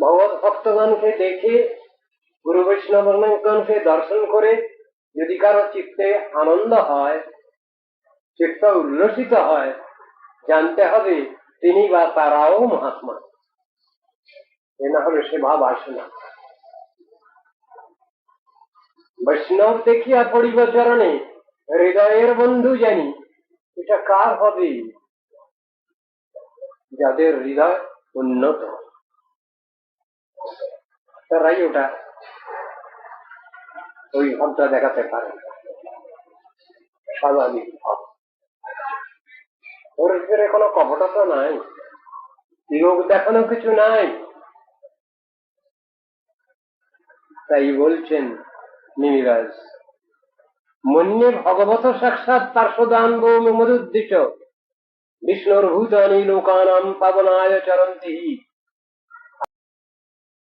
ভগবত ভক্তগণকে দেখে, গুরু বৈষ্ণবগণকে দর্শন করে যদি কারও চিত্তে আনন্দ হয়, চিত্ত উল্লসিত হয়, জানতে হবে তিনি বা তারাও মহাত্মা। এ না হলে সে ভাব আসে না। বৈষ্ণব দেখিয়া পড়িব চরণে, হৃদয়ের বন্ধু জানি, এটা কার হবে? যাদের হৃদয় উন্নত। তারাই ওটা। ওই ভাবটা দেখাতে পারে। স্বাভাবিক ভাব ওর ভিতরে কোনো কপটতা নাই। লোক দেখানো কিছু নাই। তাই বলছেন নিমিরাজ মন্যে ভগবত সাক্ষাৎ পার্শ্বদান মরুদ্দিষ্ট বিষ্ণুর ভূতানি লোকানাম পাবনায় চরন্তি